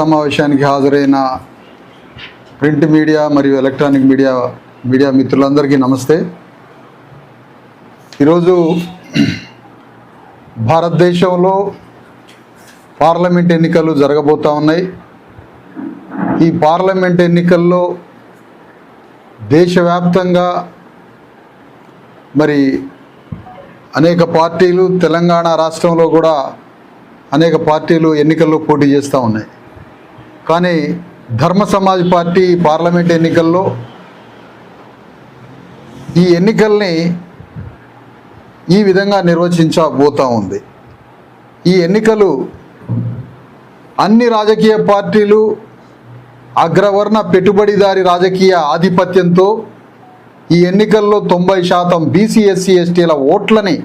సమావేశానికి హాజరైన print media మరియు ఎలక్ట్రానిక్ మీడియా మీడియా మిత్రులందరికీ నమస్తే. ఈరోజు భారతదేశంలో పార్లమెంట్ ఎన్నికలు జరగబోతూ ఉన్నాయి. ఈ పార్లమెంట్ ఎన్నికల్లో దేశవ్యాప్తంగా మరి అనేక పార్టీలు తెలంగాణ రాష్ట్రంలో కూడా అనేక పార్టీలు ఎన్నికల్లో పోటీ చేస్తూ ఉన్నాయి. కానీ ధర్మ సమాజ్ పార్టీ పార్లమెంట్ ఎన్నికల్లో ఈ ఎన్నికల్ని ఈ విధంగా నిర్వచించబోతూ ఉంది. ఈ ఎన్నికలు అన్ని రాజకీయ పార్టీలు అగ్రవర్ణ పెట్టుబడిదారి రాజకీయ ఆధిపత్యంతో ఈ ఎన్నికల్లో తొంభై శాతం బీసీ ఎస్సీ ఎస్టీల ఓట్లని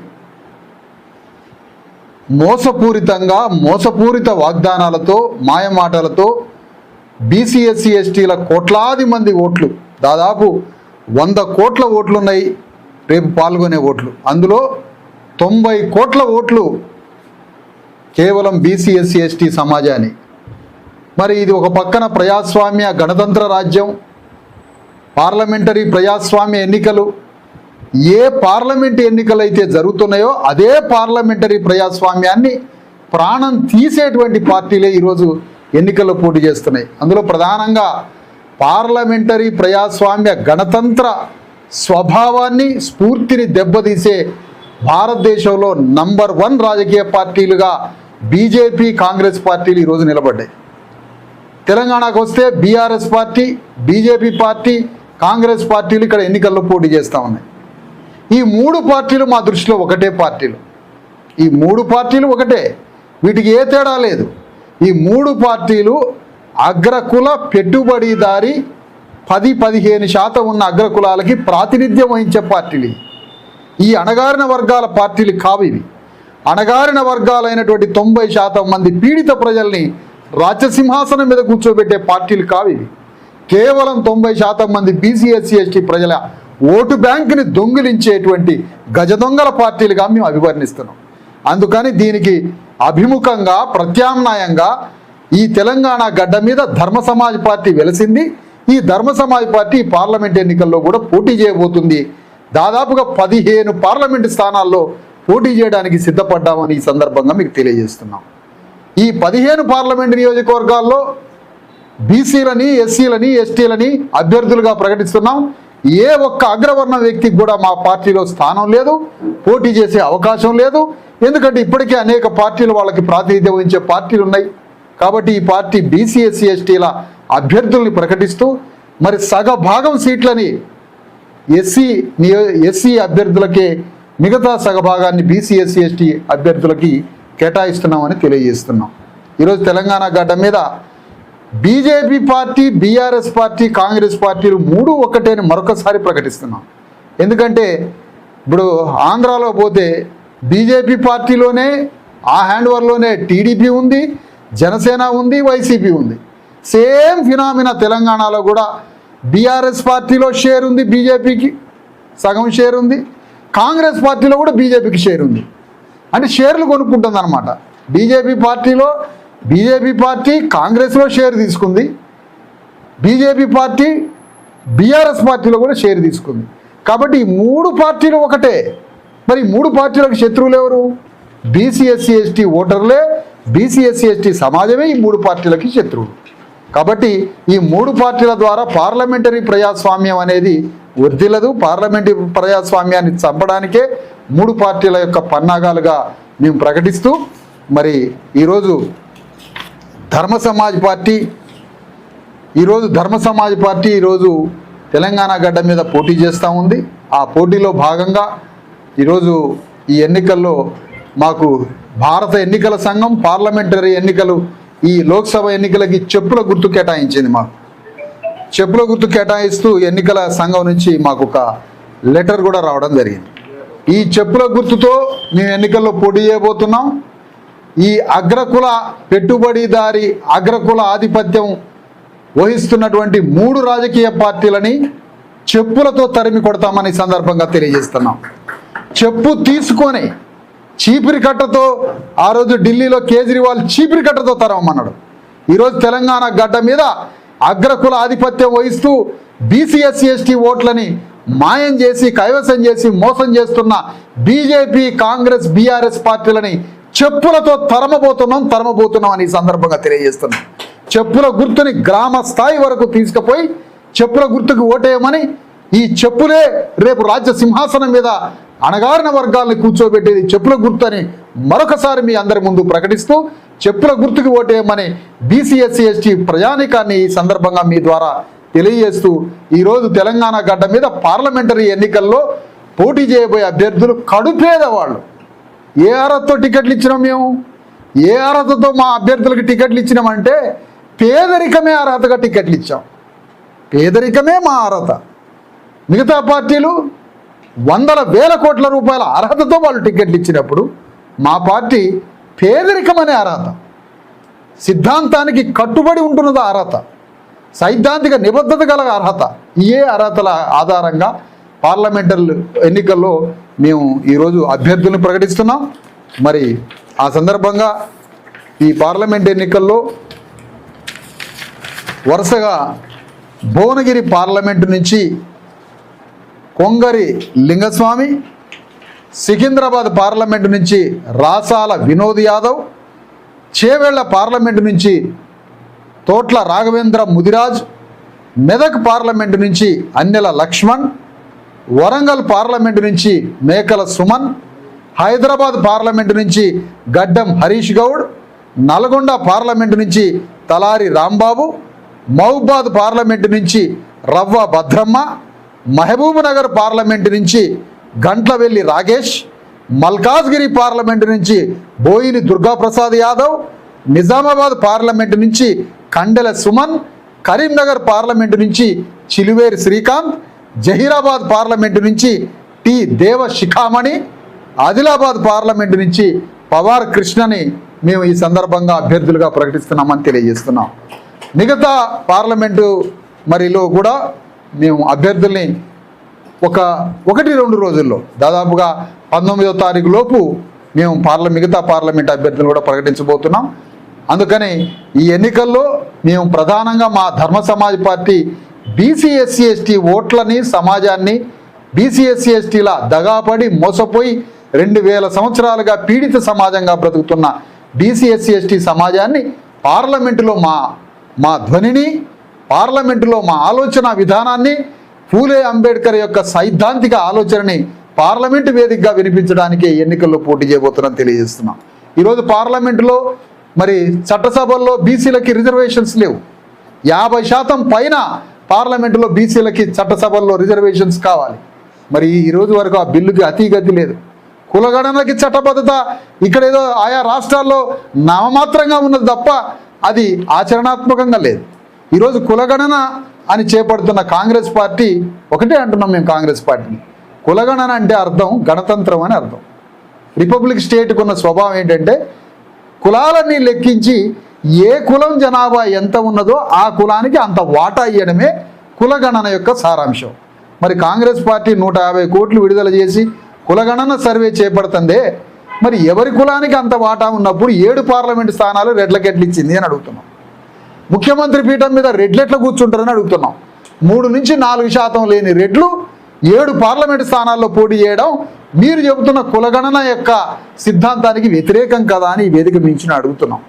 మోసపూరితంగా మోసపూరిత వాగ్దానాలతో మాయమాటలతో బీసీ ఎస్సీ ఎస్టీల కోట్లాది మంది ఓట్లు. దాదాపు వంద కోట్ల ఓట్లు ఉన్నాయి రేపు పాల్గొనే ఓట్లు. అందులో తొంభై కోట్ల ఓట్లు కేవలం బీసీ ఎస్సీ ఎస్టీ సమాజాన్ని. మరి ఇది ఒక పక్కన ప్రజాస్వామ్య గణతంత్ర రాజ్యం పార్లమెంటరీ ప్రజాస్వామ్య ఎన్నికలు. ఏ పార్లమెంట్ ఎన్నికలు అయితే జరుగుతున్నాయో అదే పార్లమెంటరీ ప్రజాస్వామ్యాన్ని ప్రాణం తీసేటువంటి పార్టీలే ఈరోజు ఎన్నికల్లో పోటీ చేస్తున్నాయి. అందులో ప్రధానంగా పార్లమెంటరీ ప్రజాస్వామ్య గణతంత్ర స్వభావాన్ని స్ఫూర్తిని దెబ్బతీసే భారతదేశంలో నంబర్ వన్ రాజకీయ పార్టీలుగా బీజేపీ కాంగ్రెస్ పార్టీలు ఈరోజు నిలబడ్డాయి. తెలంగాణకు వస్తే BRS party BJP party Congress పార్టీలు ఇక్కడ ఎన్నికల్లో పోటీ చేస్తూ ఉన్నాయి. ఈ మూడు పార్టీలు మా దృష్టిలో ఒకటే పార్టీలు. ఈ మూడు పార్టీలు ఒకటే. వీటికి ఏ తేడా లేదు. ఈ మూడు పార్టీలు అగ్రకుల పెట్టుబడిదారి పది పదిహేను శాతం ఉన్న అగ్రకులాలకి ప్రాతినిధ్యం వహించే పార్టీలు. ఈ అణగారిన వర్గాల పార్టీలు కావు ఇవి. అణగారిన వర్గాలైనటువంటి తొంభై శాతం మంది పీడిత ప్రజల్ని రాజసింహాసనం మీద కూర్చోబెట్టే పార్టీలు కావు ఇవి. కేవలం తొంభై శాతం మంది బీసీ ఎస్సీ ఎస్టీ ప్రజల ఓటు బ్యాంకుని దొంగిలించేటువంటి గజ దొంగల పార్టీలుగా మేము అభివర్ణిస్తున్నాం. అందుకని దీనికి అభిముఖంగా ప్రత్యామ్నాయంగా ఈ తెలంగాణ గడ్డ మీద ధర్మ సమాజ్ పార్టీ వెలిసింది. ఈ ధర్మ సమాజ్ పార్టీ పార్లమెంట్ ఎన్నికల్లో కూడా పోటీ చేయబోతుంది. దాదాపుగా పదిహేను పార్లమెంటు స్థానాల్లో పోటీ చేయడానికి సిద్ధపడ్డామని ఈ సందర్భంగా మీకు తెలియజేస్తున్నాం. ఈ పదిహేను పార్లమెంటు నియోజకవర్గాల్లో బీసీలని ఎస్సీలని ఎస్టీలని అభ్యర్థులుగా ప్రకటిస్తున్నాం. ఏ ఒక్క అగ్రవర్ణ వ్యక్తికి కూడా మా పార్టీలో స్థానం లేదు. పోటీ చేసే అవకాశం లేదు. ఎందుకంటే ఇప్పటికే అనేక పార్టీలు వాళ్ళకి ప్రాతినిధ్యం వహించే పార్టీలు ఉన్నాయి. కాబట్టి ఈ పార్టీ బీసీ ఎస్సీ ఎస్టీల అభ్యర్థుల్ని ప్రకటిస్తూ మరి సగ భాగం సీట్లని ఎస్సీ నియో ఎస్సీ అభ్యర్థులకే మిగతా సగభాగాన్ని బీసీ ఎస్సీ ఎస్టీ అభ్యర్థులకి కేటాయిస్తున్నామని తెలియజేస్తున్నాం. ఈరోజు తెలంగాణ గడ్డ మీద BJP party BRS party Congress పార్టీలు మూడు ఒకటే అని మరొకసారి ప్రకటిస్తున్నాం. ఎందుకంటే ఇప్పుడు ఆంధ్రాలో పోతే బీజేపీ పార్టీలోనే ఆ హ్యాండ్ ఓవర్లోనే టీడీపీ ఉంది జనసేన ఉంది వైసీపీ ఉంది. సేమ్ ఫినామినా తెలంగాణలో కూడా బీఆర్ఎస్ పార్టీలో షేర్ ఉంది బీజేపీకి సగం షేర్ ఉంది కాంగ్రెస్ పార్టీలో కూడా బీజేపీకి షేర్ ఉంది. అంటే షేర్లు కొనుక్కుంటుంది అనమాట బీజేపీ పార్టీలో బీజేపీ పార్టీ కాంగ్రెస్లో షేర్ తీసుకుంది బీజేపీ పార్టీ బీఆర్ఎస్ పార్టీలో కూడా షేర్ తీసుకుంది. కాబట్టి ఈ మూడు పార్టీలు ఒకటే. మరి మూడు పార్టీలకు శత్రువులు ఎవరు? బీసీఎస్సీ ఎస్టీ ఓటర్లే. బీసీఎస్సీ ఎస్టీ సమాజమే ఈ మూడు పార్టీలకి శత్రువులు. కాబట్టి ఈ మూడు పార్టీల ద్వారా పార్లమెంటరీ ప్రజాస్వామ్యం అనేది వర్ధిల్లదు పార్లమెంటరీ ప్రజాస్వామ్యాన్ని చంపడానికే మూడు పార్టీల యొక్క పన్నాగాలుగా మేము ప్రకటిస్తూ మరి ఈరోజు ధర్మ సమాజ్ పార్టీ ఈరోజు ధర్మ సమాజ్ పార్టీ ఈరోజు తెలంగాణ గడ్డ మీద పోటీ చేస్తూ ఉంది. ఆ పోటీలో భాగంగా ఈరోజు ఈ ఎన్నికల్లో మాకు భారత ఎన్నికల సంఘం పార్లమెంటరీ ఎన్నికలు ఈ లోక్సభ ఎన్నికలకి చెప్పుల గుర్తు కేటాయించింది మాకు. చెప్పుల గుర్తు కేటాయిస్తూ ఎన్నికల సంఘం నుంచి మాకు ఒక లెటర్ కూడా రావడం జరిగింది. ఈ చెప్పుల గుర్తుతో మేము ఎన్నికల్లో పోటీ చేయబోతున్నాం. ఈ అగ్రకుల పెట్టుబడిదారి అగ్రకుల ఆధిపత్యం వహిస్తున్నటువంటి మూడు రాజకీయ పార్టీలని చెప్పులతో తరిమి కొడతామని సందర్భంగా తెలియజేస్తున్నాం. చెప్పు తీసుకొని చీపిరి కట్టతో ఆ రోజు ఢిల్లీలో కేజ్రీవాల్ చీపిరి కట్టతో తరమన్నాడు ఈరోజు తెలంగాణ గడ్డ మీద అగ్రకుల ఆధిపత్యం వహిస్తూ బీసీఎస్సీ ఎస్టీ ఓట్లని మాయం చేసి కైవసం చేసి మోసం చేస్తున్న బీజేపీ కాంగ్రెస్ బీఆర్ఎస్ పార్టీలని చెప్పులతో తరమబోతున్నాం తరమబోతున్నాం అని ఈ సందర్భంగా తెలియజేస్తున్నాం. చెప్పుల గుర్తుని గ్రామ స్థాయి వరకు తీసుకుపోయి చెప్పుల గుర్తుకు ఓటేయమని ఈ చెప్పులే రేపు రాజ్య సింహాసనం మీద అణగారిన వర్గాల్ని కూర్చోబెట్టేది చెప్పుల గుర్తు అని మరొకసారి మీ అందరి ముందు ప్రకటిస్తూ చెప్పుల గుర్తుకు ఓటేయమని బీసీఎస్సీ ఎస్టీ ప్రయాణికాన్ని ఈ సందర్భంగా మీ ద్వారా తెలియజేస్తూ ఈరోజు తెలంగాణ గడ్డ మీద పార్లమెంటరీ ఎన్నికల్లో పోటీ చేయబోయే అభ్యర్థులు కడుపేదవాళ్ళు ఏ అర్హతతో టికెట్లు ఇచ్చినాం మేము? ఏ అర్హతతో మా అభ్యర్థులకు టికెట్లు ఇచ్చినామంటే పేదరికమే అర్హతగా టికెట్లు ఇచ్చాం. పేదరికమే మా అర్హత. మిగతా పార్టీలు వందల వేల కోట్ల రూపాయల అర్హతతో వాళ్ళు టికెట్లు ఇచ్చినప్పుడు మా పార్టీ పేదరికం అనే అర్హత. సిద్ధాంతానికి కట్టుబడి ఉంటున్నది అర్హత. సైద్ధాంతిక నిబద్ధత గల అర్హత. ఏ అర్హతల ఆధారంగా పార్లమెంటల్ ఎన్నికల్లో మేము ఈరోజు అభ్యర్థులను ప్రకటిస్తున్నాం. మరి ఆ సందర్భంగా ఈ పార్లమెంట్ ఎన్నికల్లో వరుసగా భువనగిరి పార్లమెంటు నుంచి కొంగరి లింగస్వామి సికింద్రాబాద్ పార్లమెంటు నుంచి రాసాల వినోద్ యాదవ్ చేవేళ్ళ పార్లమెంటు నుంచి తోట్ల రాఘవేంద్ర ముదిరాజ్ మెదక్ పార్లమెంటు నుంచి అన్నెల లక్ష్మణ్ వరంగల్ పార్లమెంటు నుంచి మేకల సుమన్ హైదరాబాద్ పార్లమెంటు నుంచి గడ్డం హరీష్ గౌడ్ నల్గొండ పార్లమెంటు నుంచి తలారి రాంబాబు మహబూబాద్ పార్లమెంటు నుంచి రవ్వ భద్రమ్మ మహబూబ్నగర్ పార్లమెంటు నుంచి గంట్లవెల్లి రాగేష్ మల్కాజ్గిరి పార్లమెంటు నుంచి బోయిని దుర్గాప్రసాద్ యాదవ్ నిజామాబాద్ పార్లమెంటు నుంచి కండెల సుమన్ కరీంనగర్ పార్లమెంటు నుంచి చిలువేరి శ్రీకాంత్ జహీరాబాద్ పార్లమెంటు నుంచి టి దేవ శిఖామణి ఆదిలాబాద్ పార్లమెంటు నుంచి పవార్ కృష్ణని మేము ఈ సందర్భంగా అభ్యర్థులుగా ప్రకటిస్తున్నామని తెలియజేస్తున్నాం. మిగతా పార్లమెంటు మరిలో కూడా మేము అభ్యర్థుల్ని ఒక ఒకటి రెండు రోజుల్లో దాదాపుగా పంతొమ్మిదో తారీఖు లోపు మేము పార్ల మిగతా పార్లమెంట్ అభ్యర్థులు కూడా ప్రకటించబోతున్నాం. అందుకని ఈ ఎన్నికల్లో మేము ప్రధానంగా మా Dharma Samaj party BC SC ST ఓట్లని సమాజాన్ని బీసీఎస్సీ ఎస్టీల దగాపడి మోసపోయి రెండు వేల సంవత్సరాలుగా పీడిత సమాజంగా బ్రతుకుతున్న బీసీ ఎస్టీ సమాజాన్ని పార్లమెంటులో మా మా ధ్వనిని పార్లమెంటులో మా ఆలోచన విధానాన్ని పూలే అంబేద్కర్ యొక్క సైద్ధాంతిక ఆలోచనని పార్లమెంటు వేదికగా వినిపించడానికి ఎన్నికల్లో పోటీ చేయబోతున్నాను తెలియజేస్తున్నాం. ఈరోజు పార్లమెంటులో మరి చట్టసభల్లో బీసీలకి రిజర్వేషన్స్ లేవు. యాభై శాతం పైన పార్లమెంటులో బీసీలకి చట్టసభల్లో రిజర్వేషన్స్ కావాలి. మరి ఈరోజు వరకు ఆ బిల్లుకి అతీగతి లేదు. కులగణనకి చట్టబద్ధత ఇక్కడ ఏదో ఆయా రాష్ట్రాల్లో నామమాత్రంగా ఉన్నది తప్ప అది ఆచరణాత్మకంగా లేదు. ఈరోజు కులగణన అని చేపడుతున్న కాంగ్రెస్ పార్టీ ఒకటే అంటున్నాం మేము కాంగ్రెస్ పార్టీని. కులగణన అంటే అర్థం గణతంత్రం అని అర్థం. రిపబ్లిక్ స్టేట్కి ఉన్న స్వభావం ఏంటంటే కులాలన్నీ లెక్కించి ఏ కులం జనాభా ఎంత ఉన్నదో ఆ కులానికి అంత వాటా ఇవ్వడమే కులగణన యొక్క సారాంశం. మరి కాంగ్రెస్ పార్టీ నూట యాభై కోట్లు విడుదల చేసి కులగణన సర్వే చేపడుతుందే మరి ఎవరి కులానికి అంత వాటా ఉన్నప్పుడు ఏడు పార్లమెంట్ స్థానాలు రెడ్లకెట్లు ఇచ్చింది అని అడుగుతున్నాం. ముఖ్యమంత్రి పీఠం మీద రెడ్లెట్ల కూర్చుంటారని అడుగుతున్నాం. మూడు నుంచి నాలుగు శాతం లేని రెడ్లు ఏడు పార్లమెంట్ స్థానాల్లో పోటీ చేయడం మీరు చెబుతున్న కులగణన యొక్క సిద్ధాంతానికి వ్యతిరేకం కదా అని ఈ వేదిక మించిన అడుగుతున్నాం.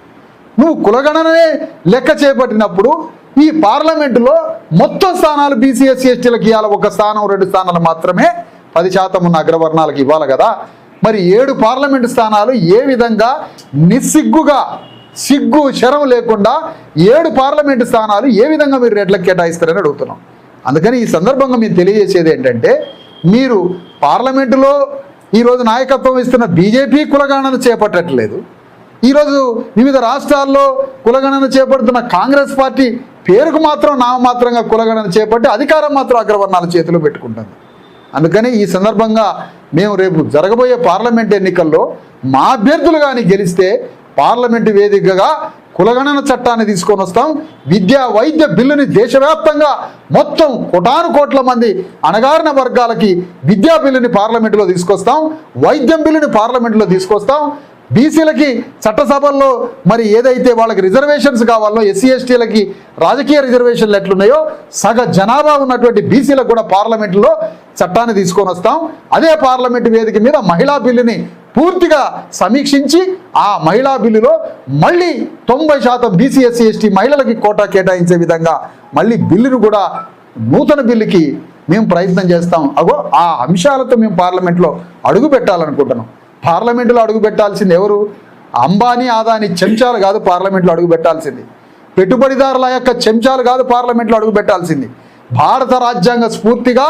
నువ్వు కులగణననే లెక్క చేపట్టినప్పుడు ఈ పార్లమెంటులో మొత్తం స్థానాలు బీసీఎస్సీ ఎస్టీలకు ఇవ్వాలి ఒక స్థానం రెండు స్థానాలు మాత్రమే పది శాతం ఉన్న అగ్రవర్ణాలకు ఇవ్వాలి కదా. మరి ఏడు పార్లమెంటు స్థానాలు ఏ విధంగా నిస్సిగ్గుగా సిగ్గు శరం లేకుండా ఏడు పార్లమెంటు స్థానాలు ఏ విధంగా మీరు రెడ్లకు కేటాయిస్తారని అడుగుతున్నాం. అందుకని ఈ సందర్భంగా మీరు తెలియజేసేది ఏంటంటే మీరు పార్లమెంటులో ఈరోజు నాయకత్వం ఇస్తున్న బీజేపీ కులగణన చేపట్టట్లేదు. ఈరోజు వివిధ రాష్ట్రాల్లో కులగణన చేపడుతున్న కాంగ్రెస్ పార్టీ పేరుకు మాత్రం నామమాత్రంగా కులగణన చేపట్టి అధికారం మాత్రం అగ్రవర్ణాల చేతిలో పెట్టుకుంటుంది. అందుకని ఈ సందర్భంగా మేము రేపు జరగబోయే పార్లమెంట్ ఎన్నికల్లో మా అభ్యర్థులు కానీ గెలిస్తే పార్లమెంటు వేదికగా కులగణన చట్టాన్ని తీసుకొని వస్తాం. విద్యా వైద్య బిల్లుని దేశవ్యాప్తంగా మొత్తం కోటాను కోట్ల మంది అణగారిన వర్గాలకి విద్యా బిల్లుని పార్లమెంటులో తీసుకొస్తాం. వైద్యం బిల్లుని పార్లమెంటులో తీసుకొస్తాం. బీసీలకి చట్టసభల్లో మరి ఏదైతే వాళ్ళకి రిజర్వేషన్స్ కావాలో ఎస్సీ ఎస్టీలకి రాజకీయ రిజర్వేషన్లు ఎట్లున్నాయో సగ జనాభా ఉన్నటువంటి బీసీలకు కూడా పార్లమెంట్లో చట్టాన్ని తీసుకొని వస్తాం. అదే పార్లమెంటు వేదిక మీద మహిళా బిల్లుని పూర్తిగా సమీక్షించి ఆ మహిళా బిల్లులో మళ్ళీ తొంభై శాతం బీసీ ఎస్సీ ఎస్టీ మహిళలకి కోటా కేటాయించే విధంగా మళ్ళీ బిల్లును కూడా నూతన బిల్లుకి మేము ప్రయత్నం చేస్తాం. అగో ఆ అంశాలతో మేము పార్లమెంట్లో అడుగు పెట్టాలనుకుంటున్నాం పార్లమెంటులో అడుగు పెట్టాల్సింది ఎవరు? అంబానీ ఆదాని చెంచాలు కాదు పార్లమెంట్లో అడుగు పెట్టాల్సింది. పెట్టుబడిదారుల యొక్క చెంచాలు కాదు పార్లమెంట్లో అడుగు పెట్టాల్సింది. భారత రాజ్యాంగ స్ఫూర్తిగా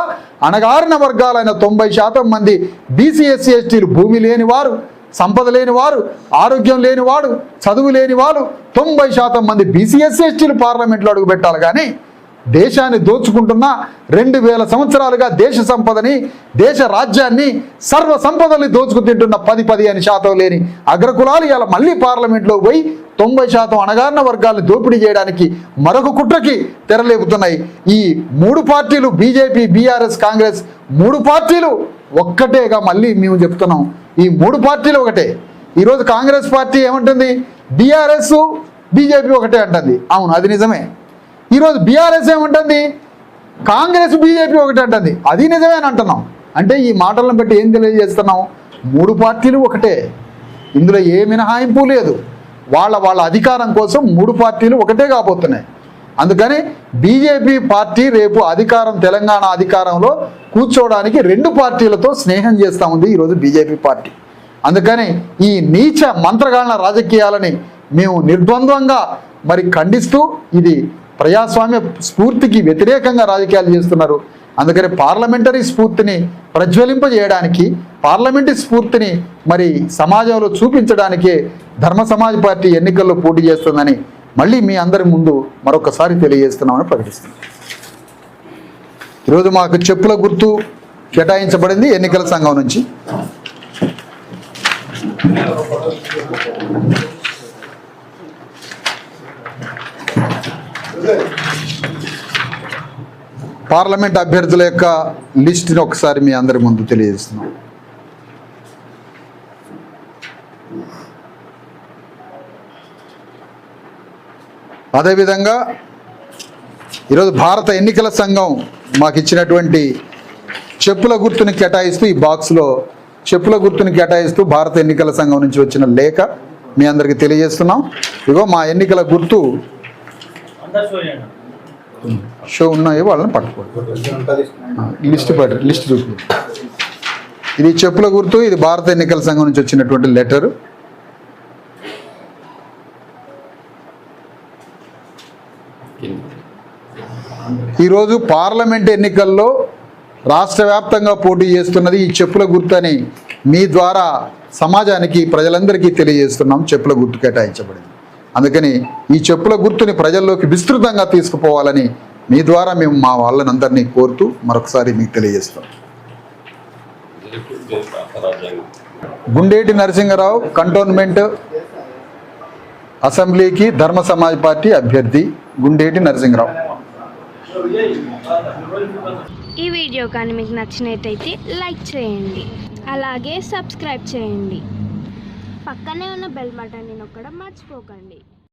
అణగారిన వర్గాలైన తొంభై శాతం మంది బీసీఎస్సీ ఎస్టీలు భూమి లేని వారు సంపద లేని వారు ఆరోగ్యం లేని వాడు చదువు లేని వారు తొంభై శాతం మంది బీసీఎస్సీ ఎస్టీలు పార్లమెంట్లో అడుగు పెట్టాలి కానీ దేశాన్ని దోచుకుంటున్న రెండు వేల సంవత్సరాలుగా దేశ సంపదని దేశ రాజ్యాన్ని సర్వ సంపదల్ని దోచుకు తింటున్న పది పదిహేను శాతం లేని అగ్రకులాలు ఇలా మళ్ళీ పార్లమెంట్లో పోయి తొంభై శాతం అణగారిన వర్గాలను దోపిడీ చేయడానికి మరొక కుట్రకి తెరలేపుతున్నాయి. ఈ మూడు పార్టీలు బీజేపీ బీఆర్ఎస్ కాంగ్రెస్ మూడు పార్టీలు ఒక్కటేగా మళ్ళీ మేము చెప్తున్నాం. ఈ మూడు పార్టీలు ఒకటే. ఈరోజు కాంగ్రెస్ పార్టీ ఏమంటుంది? బీఆర్ఎస్ బీజేపీ ఒకటే అంటుంది. అవును అది నిజమే. ఈరోజు బీఆర్ఎస్ ఏమంటుంది? కాంగ్రెస్ బీజేపీ ఒకటి అంటుంది. అది నిజమే అని అంటున్నాం. అంటే ఈ మాటలను బట్టి ఏం తెలియజేస్తున్నాం? మూడు పార్టీలు ఒకటే. ఇందులో ఏ మినహాయింపు లేదు. వాళ్ళ వాళ్ళ అధికారం కోసం మూడు పార్టీలు ఒకటే కాబోతున్నాయి. అందుకని బీజేపీ పార్టీ రేపు అధికారం తెలంగాణ అధికారంలో కూర్చోవడానికి రెండు పార్టీలతో స్నేహం చేస్తూ ఉంది ఈరోజు బీజేపీ పార్టీ. అందుకని ఈ నీచ మంత్రగాళ్ళ రాజకీయాలని మేము నిర్ద్వంద్వంగా మరి ఖండిస్తూ ఇది ప్రజాస్వామ్య స్ఫూర్తికి వ్యతిరేకంగా రాజకీయాలు చేస్తున్నారు. అందుకని పార్లమెంటరీ స్ఫూర్తిని ప్రజ్వలింపజేయడానికి పార్లమెంటరీ స్ఫూర్తిని మరి సమాజంలో చూపించడానికే ధర్మ సమాజ్ పార్టీ ఎన్నికల్లో పోటీ చేస్తుందని మళ్ళీ మీ అందరి ముందు మరొకసారి తెలియజేస్తున్నామని ప్రకటిస్తుంది ఈరోజు మాకు చెప్పుల గుర్తు కేటాయించబడింది ఎన్నికల సంఘం నుంచి. పార్లమెంట్ అభ్యర్థుల యొక్క లిస్ట్ని ఒకసారి మీ అందరి ముందు తెలియజేస్తున్నాం. అదేవిధంగా ఈరోజు భారత ఎన్నికల సంఘం మాకు ఇచ్చినటువంటి చెప్పుల గుర్తుని కేటాయిస్తూ ఈ బాక్స్లో చెప్పుల గుర్తుని కేటాయిస్తూ భారత ఎన్నికల సంఘం నుంచి వచ్చిన లేఖ మీ అందరికీ తెలియజేస్తున్నాం. ఇగో మా ఎన్నికల గుర్తు షో ఉన్నాయి వాళ్ళని పట్టుకోండి. లిస్ట్ పట్టు లిస్ట్ చూపి. ఇది చెప్పుల గుర్తు ఇది భారత ఎన్నికల సంఘం నుంచి వచ్చినటువంటి లెటర్ ఈరోజు పార్లమెంట్ ఎన్నికల్లో రాష్ట్ర వ్యాప్తంగా పోటీ చేస్తున్నది ఈ చెప్పుల గుర్తు అని మీ ద్వారా సమాజానికి ప్రజలందరికీ తెలియజేస్తున్నాం. చెప్పుల గుర్తు కేటాయించబడింది. అందుకని ఈ చెప్పుల గుర్తుని ప్రజల్లోకి విస్తృతంగా తీసుకుపోవాలని మీ ద్వారా మేము మా వాళ్ళనందరినీ కోరుతూ మరొకసారి మీకు తెలియజేస్తాం. గుండేటి నరసింహరావు కంటోన్మెంట్ అసెంబ్లీకి ధర్మ సమాజ్ పార్టీ అభ్యర్థి గుండేటి నరసింహరావు. ఈ వీడియో కానీ మీకు నచ్చినట్టయితే లైక్ చేయండి. అలాగే సబ్స్క్రైబ్ చేయండి. పక్కనే ఉన్న బెల్ బటన్ని నొక్కడం మర్చిపోకండి.